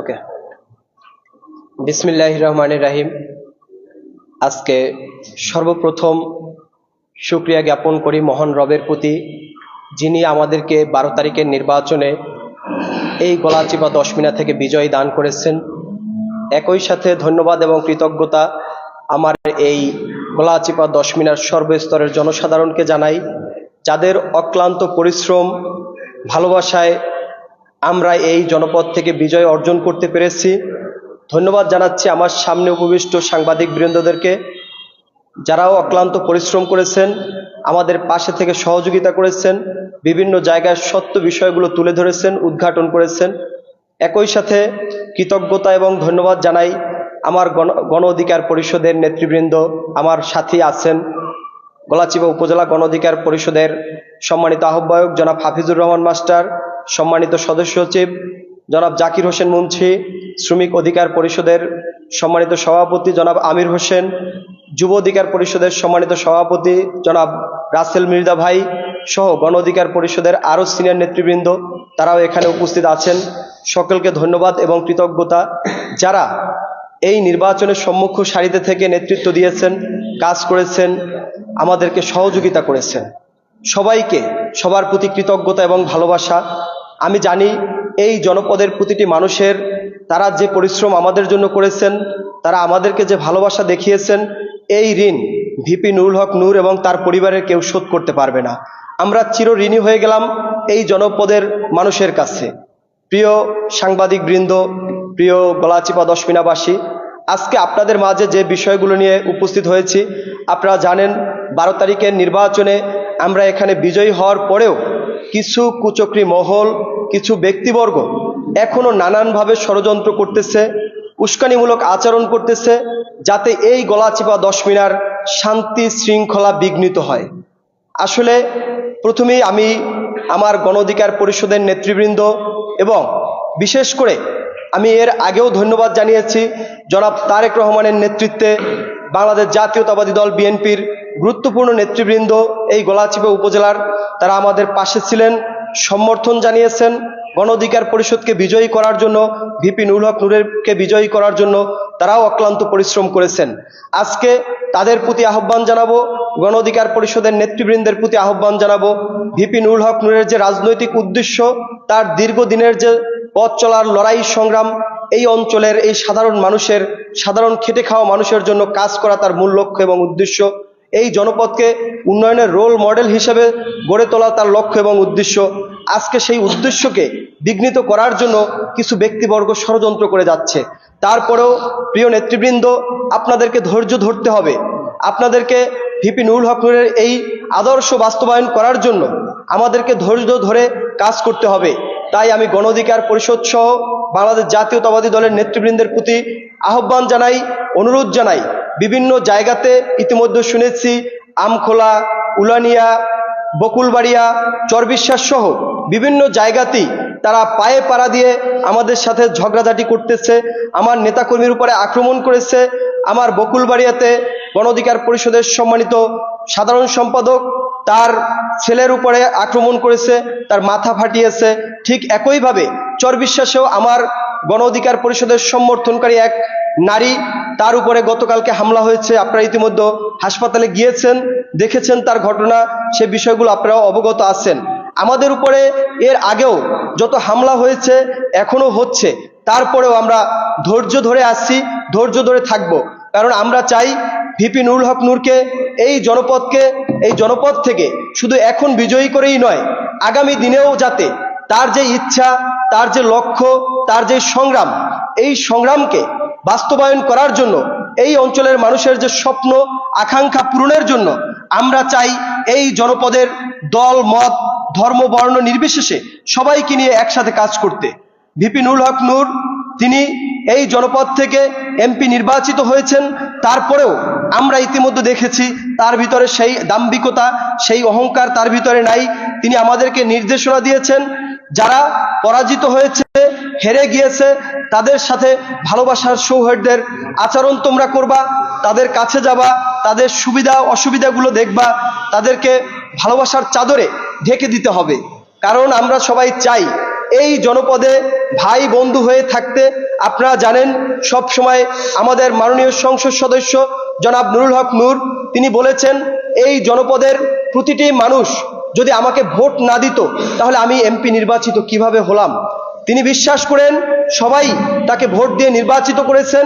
ওকে বিসমিল্লাহ রহমান রাহিম। আজকে সর্বপ্রথম সুক্রিয়া জ্ঞাপন করি মহান রবের প্রতি, যিনি আমাদেরকে বারো তারিখের নির্বাচনে এই গলাচিপা দশমিনা থেকে বিজয় দান করেছেন। একই সাথে ধন্যবাদ এবং কৃতজ্ঞতা আমার এই গলাচিপা দশমিনার সর্বস্তরের জনসাধারণকে জানাই, যাদের অক্লান্ত পরিশ্রম, ভালোবাসায় আমরা এই জনপদ থেকে বিজয় অর্জন করতে পেরেছি। ধন্যবাদ জানাচ্ছি আমার সামনে উপবিষ্ট সাংবাদিক বৃন্দদেরকে, যারাও অক্লান্ত পরিশ্রম করেছেন, আমাদের পাশে থেকে সহযোগিতা করেছেন, বিভিন্ন জায়গায় সত্য বিষয়গুলো তুলে ধরেছেন, উদ্ঘাটন করেছেন। একই সাথে কৃতজ্ঞতা এবং ধন্যবাদ জানাই আমার গণ গণ অধিকার পরিষদের নেতৃবৃন্দ, আমার সাথী আছেন গলাচিপা উপজেলা গণ অধিকার পরিষদের সম্মানিত আহ্বায়ক জনাব হাফিজুর রহমান মাস্টার সম্মানিত সদস্য সচিব, জনাব জাকির হোসেন মুন্সি, শ্রমিক অধিকার পরিষদের সম্মানিত সভাপতি জনাব আমির হোসেন, যুব অধিকার পরিষদের সম্মানিত সভাপতি জনাব রাসেল মির্জা ভাই সহ গণ অধিকার পরিষদের আরও সিনিয়র নেতৃবৃন্দ, তারাও এখানে উপস্থিত আছেন। সকলকে ধন্যবাদ এবং কৃতজ্ঞতা যারা এই নির্বাচনের সম্মুখ সারিতে থেকে নেতৃত্ব দিয়েছেন, কাজ করেছেন, আমাদেরকে সহযোগিতা করেছেন। সবাইকে সবার প্রতি কৃতজ্ঞতা এবং ভালোবাসা। আমি জানি এই জনপদের প্রতিটি মানুষের, তারা যে পরিশ্রম আমাদের জন্য করেছেন, তারা আমাদেরকে যে ভালোবাসা দেখিয়েছেন, এই ঋণ ভিপি নুরুল হক নূর এবং তার পরিবারের কেউ শোধ করতে পারবে না। আমরা চির ঋণী হয়ে গেলাম এই জনপদের মানুষের কাছে। প্রিয় সাংবাদিক বৃন্দ প্রিয় গলাচিপা দশমিনাবাসী, আজকে আপনাদের মাঝে যে বিষয়গুলো নিয়ে উপস্থিত হয়েছি, আপনারা জানেন বারো তারিখের নির্বাচনে আমরা এখানে বিজয়ী হওয়ার পরেও কিছু কুচক্রী মহল, কিছু ব্যক্তিবর্গ এখনও নানানভাবে ষড়যন্ত্র করতেছে, উস্কানিমূলক আচরণ করতেছে, যাতে এই গলাচিপা দশমিনার শান্তি শৃঙ্খলা বিঘ্নিত হয়। আসলে প্রথমেই আমি আমার গণ অধিকার পরিষদের নেতৃবৃন্দ এবং বিশেষ করে আমি এর আগেও ধন্যবাদ জানিয়েছি জনাব তারেক রহমানের নেতৃত্বে বাংলাদেশ জাতীয়তাবাদী দল বিএনপির গুরুত্বপূর্ণ নেতৃবৃন্দ এই গলাচিপা উপজেলার, তারা আমাদের পাশে ছিলেন, সমর্থন জানিয়েছেন, গণ অধিকার পরিষদকে বিজয়ী করার জন্য, ভিপি নুরুল হক নূরেরকে বিজয়ী করার জন্য তারাও অক্লান্ত পরিশ্রম করেছেন। আজকে তাদের প্রতি আহ্বান জানাব, গণ অধিকার পরিষদের নেতৃবৃন্দের প্রতি আহ্বান জানাব, ভিপি নুরুল হক নূরের যে রাজনৈতিক উদ্দেশ্য, তার দীর্ঘদিনের যে পথ চলার লড়াই সংগ্রাম, এই অঞ্চলের এই সাধারণ মানুষের, সাধারণ খেটে খাওয়া মানুষের জন্য কাজ করা তার মূল লক্ষ্য এবং উদ্দেশ্য। এই জনপদকে উন্নয়নের রোল মডেল হিসেবে গড়ে তোলা তার লক্ষ্য এবং উদ্দেশ্য। আজকে সেই উদ্দেশ্যকে বিঘ্নিত করার জন্য কিছু ব্যক্তিবর্গ ষড়যন্ত্র করে যাচ্ছে। তারপরেও প্রিয় নেতৃবৃন্দ, আপনাদেরকে ধৈর্য ধরতে হবে। আপনাদেরকে ভিপি নুরুল হকনুরের এই আদর্শ বাস্তবায়ন করার জন্য আমাদেরকে ধৈর্য ধরে কাজ করতে হবে। তাই আমি গণ অধিকার পরিষদ সহ বাংলাদেশ জাতীয়তাবাদী দলের নেতৃবৃন্দের প্রতি আহ্বান জানাই, অনুরোধ জানাই বিভিন্ন জায়গাতে ইতিমধ্যে শুনেছি, আমখোলা, উলানিয়া, বকুলবাড়িয়া, চরবিশ্বাস সহ বিভিন্ন জায়গাতেই তারা পায়ে পাড়া দিয়ে আমাদের সাথে ঝগড়াঝাটি করতেছে, আমার নেতাকর্মীর উপরে আক্রমণ করেছে, আমার বকুলবাড়িয়াতে গণ অধিকার পরিষদের সম্মানিত সাধারণ সম্পাদক তার ছেলের উপরে আক্রমণ করেছে, তার মাথা ফাটিয়েছে, ঠিক একইভাবে চরবিশ্বাসেও আমার গণ অধিকার পরিষদের সমর্থনকারী এক নারী, তার উপরে গতকালকে হামলা হয়েছে। আপনারা ইতিমধ্যে হাসপাতালে গিয়েছেন, দেখেছেন তার ঘটনা, সে বিষয়গুলো আপনারা অবগত আছেন। আমাদের উপরে এর আগেও যত হামলা হয়েছে এখনও হচ্ছে। তারপরেও আমরা ধৈর্য ধরে আসছি ধৈর্য ধরে থাকব। কারণ আমরা চাই ভিপি নুরুল হক নূরকে, এই জনপদকে, এই জনপদ থেকে শুধু এখন বিজয়ী করেই নয়, আগামী দিনেও যাতে তার যে ইচ্ছা তার যে লক্ষ্য, তার যে সংগ্রাম, এই সংগ্রামকে বাস্তবায়ন করার জন্য, এই অঞ্চলের মানুষের যে স্বপ্ন, আকাঙ্ক্ষা পূরণের জন্য আমরা চাই এই জনপদের দল, মত, ধর্ম, বর্ণ নির্বিশেষে সবাইকে নিয়ে একসাথে কাজ করতে। ভিপি নুরুল হক নূর, তিনি এই জনপদ থেকে এমপি নির্বাচিত হয়েছেন, তারপরেও আমরা ইতিমধ্যে দেখেছি তার ভিতরে সেই দাম্ভিকতা, সেই অহংকার তার ভিতরে নাই। তিনি আমাদেরকে নির্দেশনা দিয়েছেন যারা পরাজিত হয়েছে, হেরে গিয়েছে, তাদের সাথে ভালোবাসার সৌহার্দ্যের আচরণ তোমরা করবা, তাদের কাছে যাবা, তাদের সুবিধা, অসুবিধাগুলো দেখবা, তাদেরকে ভালোবাসার চাদরে ঢেকে দিতে হবে। কারণ আমরা সবাই চাই এই জনপদে ভাই বন্ধু হয়ে থাকতে। আপনারা জানেন, সব সময় আমাদের মাননীয় সংসদ সদস্য জনাব নুরুল হক নূর, তিনি বলেছেন, এই জনপদের প্রতিটি মানুষ যদি আমাকে ভোট না দিত, তাহলে আমি এমপি নির্বাচিত কীভাবে হলাম? তিনি বিশ্বাস করেন, সবাই তাকে ভোট দিয়ে নির্বাচিত করেছেন।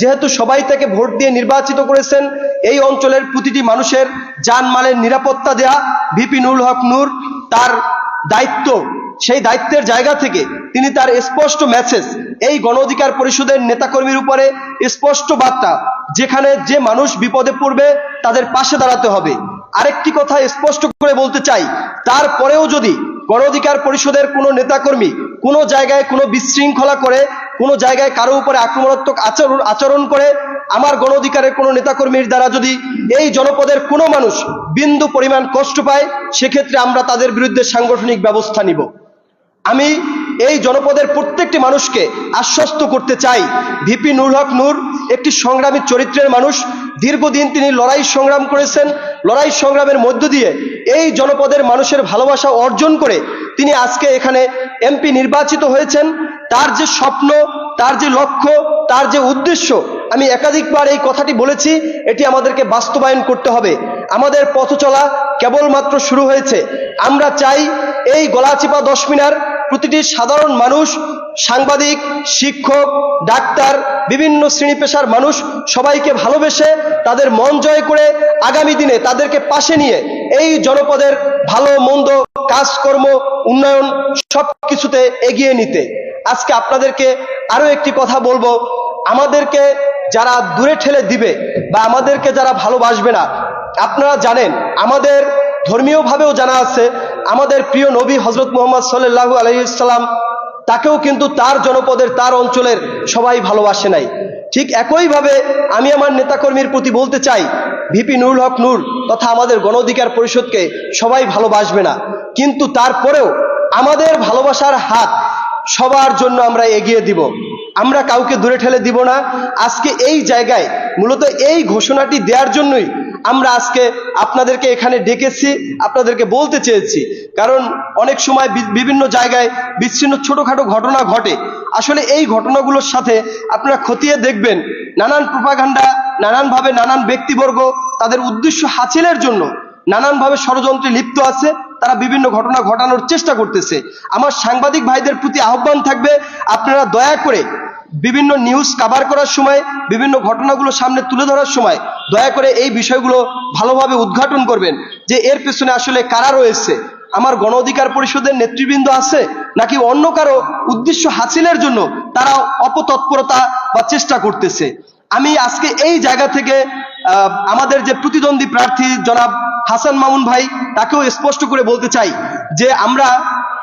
যেহেতু সবাই তাকে ভোট দিয়ে নির্বাচিত করেছেন, এই অঞ্চলের প্রতিটি মানুষের জানমালের নিরাপত্তা দেয়া ভিপি নুরুল হক নূর তার দায়িত্ব। সেই দায়িত্বের জায়গা থেকে তিনি তার স্পষ্ট মেসেজ এই গণ অধিকার পরিষদের নেতাকর্মীর উপরে স্পষ্ট বার্তা, যেখানে যে মানুষ বিপদে পড়বে, তাদের পাশে দাঁড়াতে হবে। আরেকটি কথা স্পষ্ট করে বলতে চাই। তারপরেও যদি গণ অধিকার পরিষদের কোনো নেতাকর্মী কোনো জায়গায় কোনো বিশৃঙ্খলা করে, কোনো জায়গায় কারও উপরে আক্রমণাত্মক আচরণ আচরণ করে, আমার গণ অধিকারের কোনো নেতাকর্মীর দ্বারা যদি এই জনপদের কোনো মানুষ বিন্দু পরিমাণ কষ্ট পায়, সেক্ষেত্রে আমরা তাদের বিরুদ্ধে সাংগঠনিক ব্যবস্থা নিব। আমি এই জনপদের প্রত্যেকটি মানুষকে আশ্বস্ত করতে চাই। ভিপি নুর হক নূর, একটি সংগ্রামী চরিত্রের মানুষ, দীর্ঘদিন তিনি লড়াই সংগ্রাম করেছেন। লড়াই সংগ্রামের মধ্য দিয়ে এই জনপদের মানুষের ভালোবাসা অর্জন করে তিনি আজকে এখানে এমপি নির্বাচিত হয়েছেন। তার যে স্বপ্ন, তার যে লক্ষ্য, তার যে উদ্দেশ্য, আমি একাধিকবার এই কথাটি বলেছি, এটি আমাদেরকে বাস্তবায়ন করতে হবে। আমাদের পথ চলা কেবলমাত্র শুরু হয়েছে। আমরা চাই এই গলাচিপা দশ মিনার প্রতিটি সাধারণ মানুষ, সাংবাদিক, শিক্ষক, ডাক্তার, বিভিন্ন শ্রেণি পেশার মানুষ সবাইকে ভালোবেসে তাদের মন জয় করে আগামী দিনে তাদেরকে পাশে নিয়ে এই জনপদের ভালো, মন্দ কাজকর্ম, উন্নয়ন সব কিছুতে এগিয়ে নিতে। আজকে আপনাদেরকে আরও একটি কথা বলব। আমাদেরকে যারা দূরে ঠেলে দিবে বা আমাদেরকে যারা ভালোবাসবে না, আপনারা জানেন, আমাদের ধর্মীয়ভাবেও জানা আছে, আমাদের প্রিয় নবী হজরত মোহাম্মদ সাল্লাহু আলহিসাল্লাম তাকেও কিন্তু তার জনপদের, তার অঞ্চলের সবাই ভালোবাসে নাই। ঠিক একইভাবে আমি আমার নেতাকর্মীর প্রতি বলতে চাই, ভিপি নুরুল হক নূর তথা আমাদের গণ অধিকার পরিষদকে সবাই ভালোবাসবে না। কিন্তু তারপরেও আমাদের ভালোবাসার হাত সবার জন্য আমরা এগিয়ে দিব। আমরা কাউকে দূরে ঠেলে দিব না। আজকে এই জায়গায় মূলত এই ঘোষণাটি দেওয়ার জন্যই আমরা আজকে আপনাদেরকে এখানে ডেকেছি, আপনাদেরকে বলতে চেয়েছি। কারণ অনেক সময় বিভিন্ন জায়গায় বিচ্ছিন্ন ছোটোখাটো ঘটনা ঘটে। আসলে এই ঘটনাগুলোর সাথে আপনারা খতিয়ে দেখবেন, নানান প্রপাগান্ডা, নানানভাবে নানান ব্যক্তিবর্গ তাদের উদ্দেশ্য হাসিলের জন্য নানানভাবে ষড়যন্ত্রে লিপ্ত আছে। তারা বিভিন্ন ঘটনা ঘটানোর চেষ্টা করতেছে। আমার সাংবাদিক ভাইদের প্রতি আহ্বান থাকবে, আপনারা দয়া করে বিভিন্ন নিউজ কাভার করার সময়, বিভিন্ন ঘটনাগুলো সামনে তুলে ধরার সময় দয়া করে এই বিষয়গুলো ভালোভাবে উদ্ঘাটন করবেন যে এর পেছনে আসলে কারা রয়েছে। আমার গণ অধিকার পরিষদের নেতৃবৃন্দ আছে নাকি অন্য কারও উদ্দেশ্য হাসিলের জন্য তারা অপতৎপরতা বা চেষ্টা করতেছে। আমি আজকে এই জায়গা থেকে আমাদের যে প্রতিদ্বন্দ্বী প্রার্থী জনাব হাসান মামুন ভাই তাকেও স্পষ্ট করে বলতে চাই যে আমরা,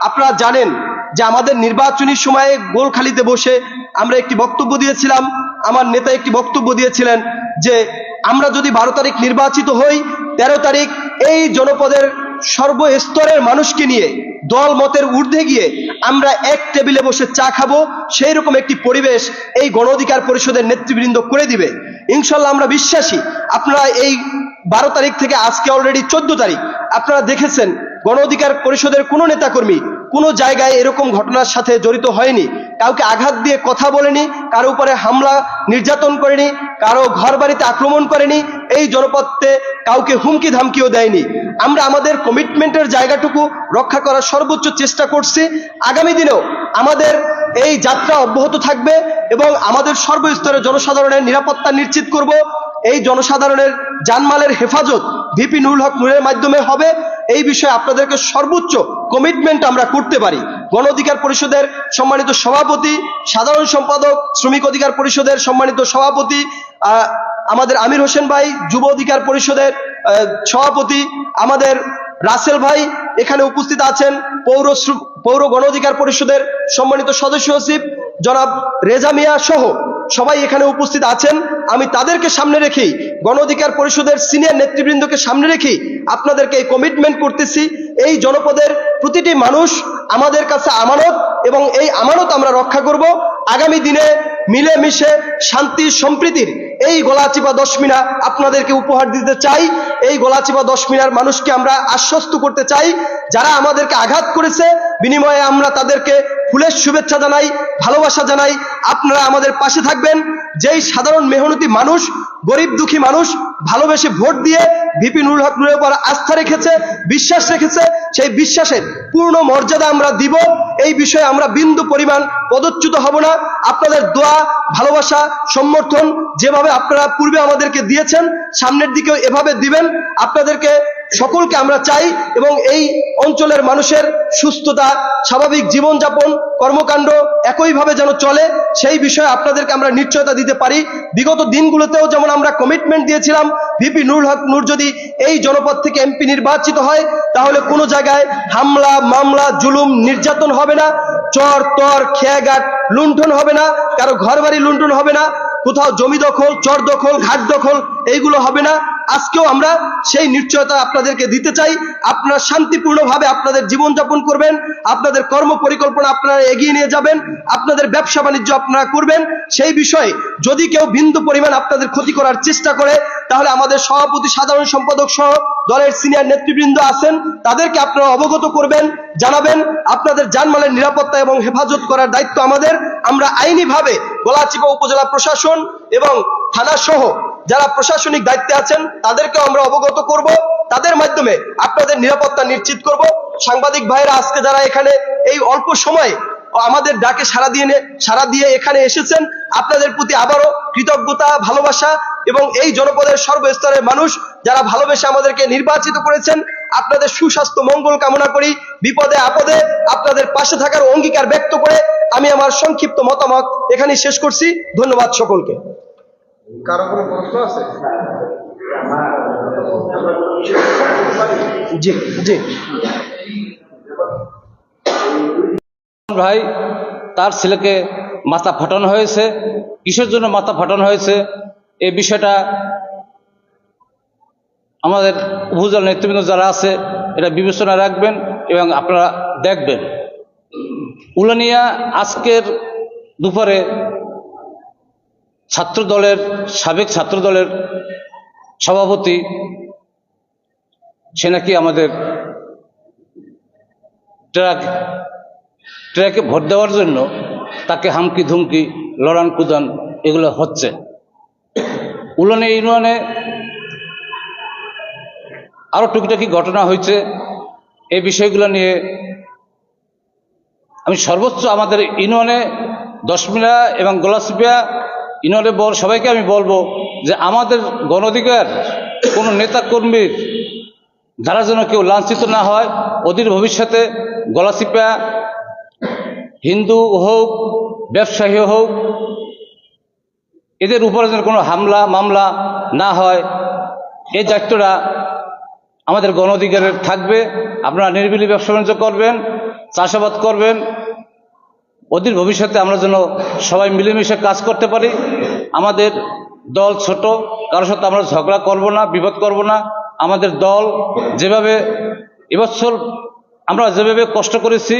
আপনারা জানেন যে আমাদের নির্বাচনী সময়ে গোলখালিতে বসে আমরা একটি বক্তব্য দিয়েছিলাম, আমার নেতা একটি বক্তব্য দিয়েছিলেন যে আমরা যদি বারো তারিখ নির্বাচিত হই, তেরো তারিখ এই জনপদের সর্বস্তরের মানুষকে নিয়ে, দল মতের ঊর্ধ্বে গিয়ে আমরা এক টেবিলে বসে চা খাব সেই রকম একটি পরিবেশ এই গণ অধিকার পরিষদের নেতৃবৃন্দ করে দিবে। ইনশাল্লাহ আমরা বিশ্বাসী, আপনারা এই বারো তারিখ থেকে আজকে অলরেডি চোদ্দ তারিখ। আপনারা দেখেছেন, গণ অধিকার পরিষদের কোনো নেতাকর্মী কোনো জায়গায় এরকম ঘটনার সাথে জড়িত হয়নি। কাউকে আঘাত দিয়ে কথা বলেনি, কারও উপরে হামলা নির্যাতন করেনি, কারও ঘর বাড়িতে আক্রমণ করেনি, এই জনপদে কাউকে হুমকি ধামকিও দেয়নি। আমরা আমাদের কমিটমেন্টের জায়গাটুকু রক্ষা করার সর্বোচ্চ চেষ্টা করছি। আগামী দিনেও আমাদের এই যাত্রা অব্যাহত থাকবে এবং আমাদের সর্বস্তরে জনসাধারণের নিরাপত্তা নিশ্চিত করব। এই জনসাধারণের জানমালের হেফাজত ভিপি নুরুল হক নুরের মাধ্যমে হবে। এই বিষয়ে আপনাদেরকে সর্বোচ্চ কমিটমেন্ট আমরা করতে পারি। গণ অধিকার পরিষদের সম্মানিত সভাপতি, সাধারণ সম্পাদক, শ্রমিক অধিকার পরিষদের সম্মানিত সভাপতি আমাদের আমির হোসেন ভাই, যুব অধিকার পরিষদের সভাপতি, আমাদের রাসেল ভাই এখানে উপস্থিত আছেন, পৌর পৌর গণ অধিকার পরিষদের সম্মানিত সদস্য সচিব, জনাব রেজা মিয়া সহ সবাই এখানে উপস্থিত আছেন। আমি তাদেরকে সামনে রেখেই গণ অধিকার পরিষদের সিনিয়র নেতৃবৃন্দকে সামনে রেখেই আপনাদেরকে এই কমিটমেন্ট করতেছি। এই জনপদের প্রতিটি মানুষ আমাদের কাছে আমানত এবং এই আমানত আমরা রক্ষা করব। আগামী দিনে মিলেমিশে শান্তি সম্প্রীতির এই গলাচিপা দশমিনা আপনাদেরকে উপহার দিতে চাই। এই গলাচিপা দশমিনার মানুষকে আমরা আশ্বস্ত করতে চাই। যারা আমাদেরকে আঘাত করেছে, বিনিময়ে আমরা তাদেরকে ফুলের শুভেচ্ছা জানাই, ভালোবাসা জানাই। আপনারা আমাদের পাশে থাকবেন। যেই সাধারণ মেহনতি মানুষ, গরিব দুঃখী মানুষ ভালোবেসে ভোট দিয়ে ভিপি নুরুল হক নুরের উপর আস্থা রেখেছে, বিশ্বাস রেখেছে, সেই বিশ্বাসের পূর্ণ মর্যাদা আমরা দিব। এই বিষয়ে আমরা বিন্দু পরিমাণ পদচ্যুত হব না। আপনাদের দোয়া, ভালোবাসা, সমর্থন যেভাবে আপনারা পূর্বে আমাদেরকে দিয়েছেন, সামনের দিকেও এভাবে দিবেন। আপনাদেরকে সকলকে আমরা চাই এবং এই অঞ্চলের মানুষের সুস্থতা, স্বাভাবিক জীবনযাপন, কর্মকাণ্ড একইভাবে যেন চলে, সেই বিষয়ে আপনাদেরকে আমরা নিশ্চয়তা দিতে পারি। বিগত দিনগুলোতেও যেমন আমরা কমিটমেন্ট দিয়েছিলাম ভিপি নুরুল হক নূর যদি এই জনপদ থেকে এমপি নির্বাচিত হয়, তাহলে কোনো জায়গায় হামলা, মামলা, জুলুম, নির্যাতন হবে না, চর, তর, খেয়াঘাট লুণ্ঠন হবে না, কারও ঘর বাড়ি লুণ্ঠন হবে না, কোথাও জমি দখল, চর দখল, ঘাট দখল, এইগুলো হবে না। আজকেও আমরা সেই নিশ্চয়তা আপনাদেরকে দিতে চাই। আপনারা শান্তিপূর্ণভাবে আপনাদের জীবনযাপন করবেন। আপনাদের কর্ম পরিকল্পনা আপনারা এগিয়ে নিয়ে যাবেন। আপনাদের ব্যবসা বাণিজ্য আপনারা করবেন। সেই বিষয়ে যদি কেউ বিন্দু পরিমাণ আপনাদের ক্ষতি করার চেষ্টা করে, তাহলে আমাদের সভাপতি, সাধারণ সম্পাদক সহ দলের সিনিয়র নেতৃবৃন্দ আছেন। তাদেরকে আপনারা অবগত করবেন, জানাবেন। আপনাদের জানমালের নিরাপত্তা এবং হেফাজত করার দায়িত্ব আমাদের। আমরা আইনিভাবে গলাচিপা উপজেলা প্রশাসন এবং থানা সহ যারা প্রশাসনিক দায়িত্বে আছেন তাদেরকে আমরা অবগত করব। তাদের মাধ্যমে আপনাদের নিরাপত্তা নিশ্চিত করব। সাংবাদিক ভাইরা আজকে যারা এখানে, এই অল্প সময়ে আমাদের ডাকে সারা দিয়ে সারা দিয়ে এখানে এসেছেন, আপনাদের প্রতি আবারও কৃতজ্ঞতা, ভালোবাসা এবং এই জনপদের সর্বস্তরের মানুষ যারা ভালোবেসে আমাদেরকে নির্বাচিত করেছেন, আপনাদের সুস্বাস্থ্য, মঙ্গল কামনা করি। বিপদে, আপদে আপনাদের পাশে থাকার অঙ্গীকার ব্যক্ত করে আমি আমার সংক্ষিপ্ত মতামত এখানেই শেষ করছি। ধন্যবাদ সকলকে। কারও কোনো প্রশ্ন আছে? জি জি। ভাই তার ছেলেকে মাথা ফাটানো হয়েছে। কিসের জন্য মাথা ফাটানো হয়েছে? এই বিষয়টা আমাদের উপজেলা নেতৃবৃন্দ যারা আছে এটা বিবেচনা রাখবেন এবং আপনারা দেখবেন। উলানিয়া আজকের দুপুরে ছাত্র দলের সাবেক ছাত্র দলের সভাপতি, সে নাকি আমাদের ট্রাক, ট্রাকে ভোট দেওয়ার জন্য তাকে হামকি ধুমকি, লড়ান কুদান এগুলো হচ্ছে। উলনে ইউনিয়নে আরও টুকিটাকি ঘটনা হয়েছে। এই বিষয়গুলো নিয়ে আমি সর্বোচ্চ আমাদের ইউনিয়নে দশমিনা এবং গোলাসিপিয়া ইউনিয়নে বল, সবাইকে আমি বলব যে আমাদের গণঅধিকার কোনো নেতা কর্মীর দ্বারা যেন কেউ লাঞ্ছিত না হয়, অধীর ভবিষ্যতে গলাচিপা হিন্দু হোক, ব্যবসায়ী হোক, এদের উপরে যেন কোনো হামলা, মামলা না হয় এই দায়িত্বটা আমাদের গণ অধিকারের থাকবে। আপনারা নির্বিলি ব্যবসা বাণিজ্য করবেন, চাষাবাদ করবেন অধীর ভবিষ্যতে আমরা যেন সবাই মিলেমিশে কাজ করতে পারি। আমাদের দল ছোট কারোর সাথে আমরা ঝগড়া করব না বিপদ করব না। আমাদের দল যেভাবে এবছর আমরা যেভাবে কষ্ট করেছি,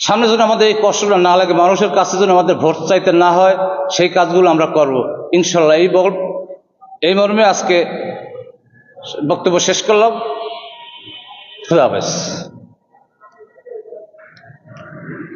সামনে যেন আমাদের এই কষ্টটা না লাগে, মানুষের কাছে যেন আমাদের ভোট চাইতে না হয়, সেই কাজগুলো আমরা করব। ইনশাল্লাহ এই বল, এই মর্মে আজকে বক্তব্য শেষ করলাম। খুদা হাফেজ।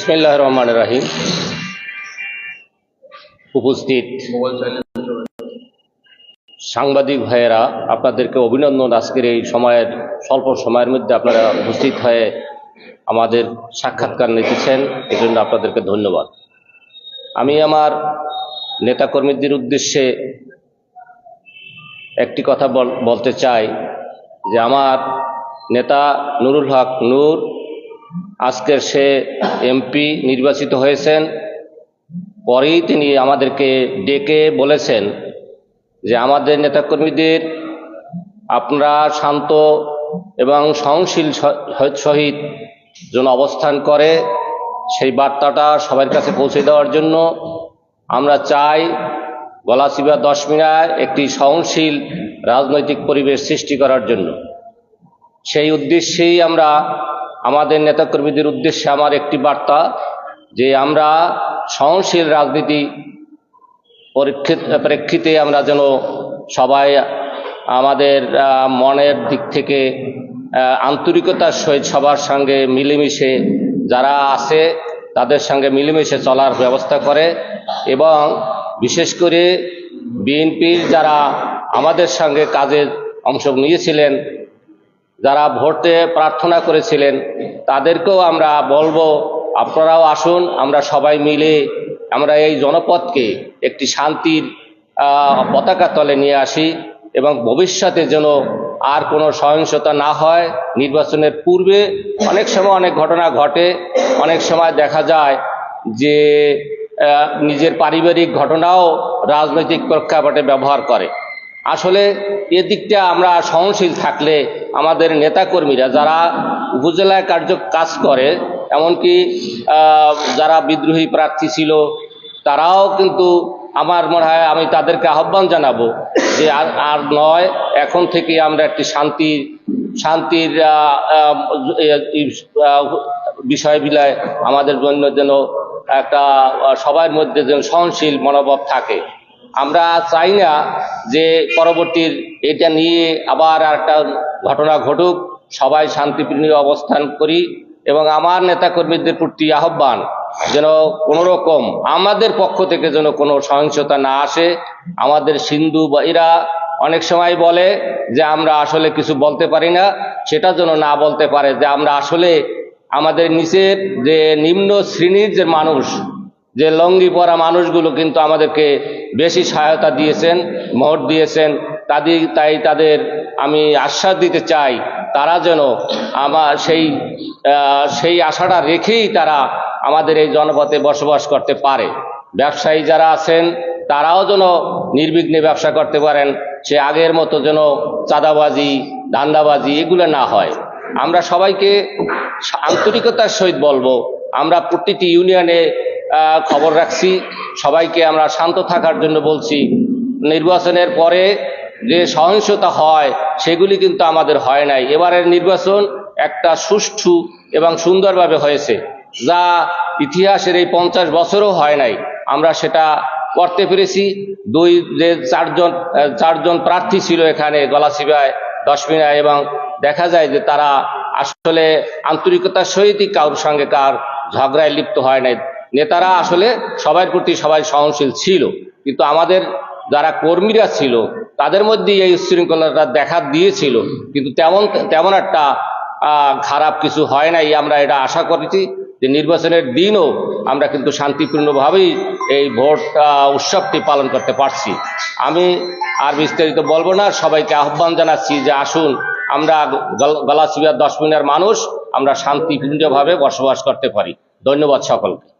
বিসমিল্লাহ রহমান রাহিম। উপস্থিত সাংবাদিক ভাইয়েরা, আপনাদেরকে অভিনন্দন আজকের এই সময়ের, স্বল্প সময়ের মধ্যে আপনারা উপস্থিত হয়ে আমাদের সাক্ষাৎকার নিতেছেন, এজন্য আপনাদেরকে ধন্যবাদ। আমি আমার নেতাকর্মীদের উদ্দেশ্যে একটি কথা বল- বলতে চাই যে আমার নেতা নুরুল হক নূর আজকের সে এমপি নির্বাচিত হয়েছেন। পরেই তিনি আমাদেরকে ডেকে বলেছেন যে আমাদের নেতাকর্মীদের আপনারা শান্ত এবং সহনশীল সহিত যেন অবস্থান করে, সেই বার্তাটা সবার কাছে পৌঁছে দেওয়ার জন্য আমরা চাই গলাচিবা দশ মিনায় একটি সহনশীল রাজনৈতিক পরিবেশ সৃষ্টি করার জন্য। সেই উদ্দেশ্যেই আমরা আমাদের নেতাকর্মীদের উদ্দেশ্যে আমার একটি বার্তা যে আমরা সহনশীল রাজনীতি পরীক্ষিত প্রেক্ষিতে আমরা যেন সবাই আমাদের মনের দিক থেকে আন্তরিকতার সহিত সবার সঙ্গে মিলেমিশে যারা আছে তাদের সঙ্গে মিলেমিশে চলার ব্যবস্থা করে এবং বিশেষ করে বিএনপির যারা আমাদের সঙ্গে কাজে অংশ নিয়েছিলেন যারা ভোটে প্রার্থনা করেছিলেন, তাদেরকেও আমরা বলব, আপনারাও আসুন, আমরা সবাই মিলে আমরা এই জনপদকে একটি শান্তির পতাকা তলে নিয়ে আসি এবং ভবিষ্যতে যেন আর কোনো সহিংসতা না হয়। নির্বাচনের পূর্বে অনেক সময় অনেক ঘটনা ঘটে, অনেক সময় দেখা যায় যে নিজের পারিবারিক ঘটনাও রাজনৈতিক প্রেক্ষাপটে ব্যবহার করে। আসলে এদিকটা আমরা সহনশীল থাকলে আমাদের নেতাকর্মীরা যারা উপজেলায় কার্য কাজ করে এমনকি যারা বিদ্রোহী প্রার্থী ছিল তারাও কিন্তু আমার মনে হয় আমি তাদেরকে আহ্বান জানাব যে আর আর নয় এখন থেকে আমরা একটি শান্তি শান্তির আহ, আহ, এই, আহ, বিষয় বিলায় আমাদের জন্য যেন একটা সবার মধ্যে যেন সহনশীল মনোভাব থাকে। আমরা চাই না যে পরবর্তীর এটা নিয়ে আবার একটা ঘটনা ঘটুক, সবাই শান্তিপ্রিয় অবস্থান করি এবং আমার নেতাকর্মীদের প্রতি আহ্বান যেন কোনো রকম আমাদের পক্ষ থেকে যেন কোনো সহিংসতা না আসে। আমাদের সিন্ধু বা এরা অনেক সময় বলে যে আমরা আসলে কিছু বলতে পারি না, সেটা যেন না বলতে পারে, যে আমরা আসলে আমাদের নিচের যে নিম্ন শ্রেণির যে মানুষ যে লঙ্গি পরা মানুষগুলো কিন্তু আমাদেরকে বেশি সহায়তা দিয়েছেন মহৎ দিয়েছেন। তাদের তাই তাদের আমি আশ্বাস দিতে চাই, তারা যেন আমার সেই সেই আশাটা রেখেই তারা আমাদের এই জনপথে বসবাস করতে পারে। ব্যবসায়ী যারা আছেন, তারাও যেন নির্বিঘ্নে ব্যবসা করতে পারেন। সে আগের মতো যেন চাঁদাবাজি, ধান্দাবাজি এগুলো না হয়। আমরা সবাইকে আন্তরিকতার সহিত বলব, আমরা প্রতিটি ইউনিয়নে খবর রাখছি। সবাইকে আমরা শান্ত থাকার জন্য বলছি, নির্বাচনের পরে যে সহিংসতা হয়, সেগুলি কিন্তু আমাদের হয় নাই। এবারের নির্বাচন একটা সুষ্ঠু এবং সুন্দরভাবে হয়েছে। যা ইতিহাসের এই পঞ্চাশ বছরও হয় নাই। আমরা সেটা করতে পেরেছি। দুই, যে চারজন চারজন প্রার্থী ছিল এখানে গলাচিবায় দশমিনায় এবং দেখা যায় যে তারা আসলে আন্তরিকতার সহিতই কারোর সঙ্গে কার ঝগড়ায় লিপ্ত হয় নাই। নেতারা আসলে সবার প্রতি সবাই সহনশীল ছিল। কিন্তু আমাদের যারা কর্মীরা ছিল, তাদের মধ্যেই এই উচ্ছৃঙ্খলতা দেখা দিয়েছিল। কিন্তু তেমন তেমন একটা খারাপ কিছু হয় নাই, আমরা এটা আশা করেছি যে নির্বাচনের দিনও আমরা কিন্তু শান্তিপূর্ণভাবেই এই ভোট উৎসবটি পালন করতে পারছি। আমি আর বিস্তারিত বলব না, সবাইকে আহ্বান জানাচ্ছি যে আসুন, আমরা গল- গলাচিবিয়ার দশ মিনার মানুষ, আমরা শান্তিপূর্ণভাবে বসবাস করতে পারি। ধন্যবাদ সকলকে।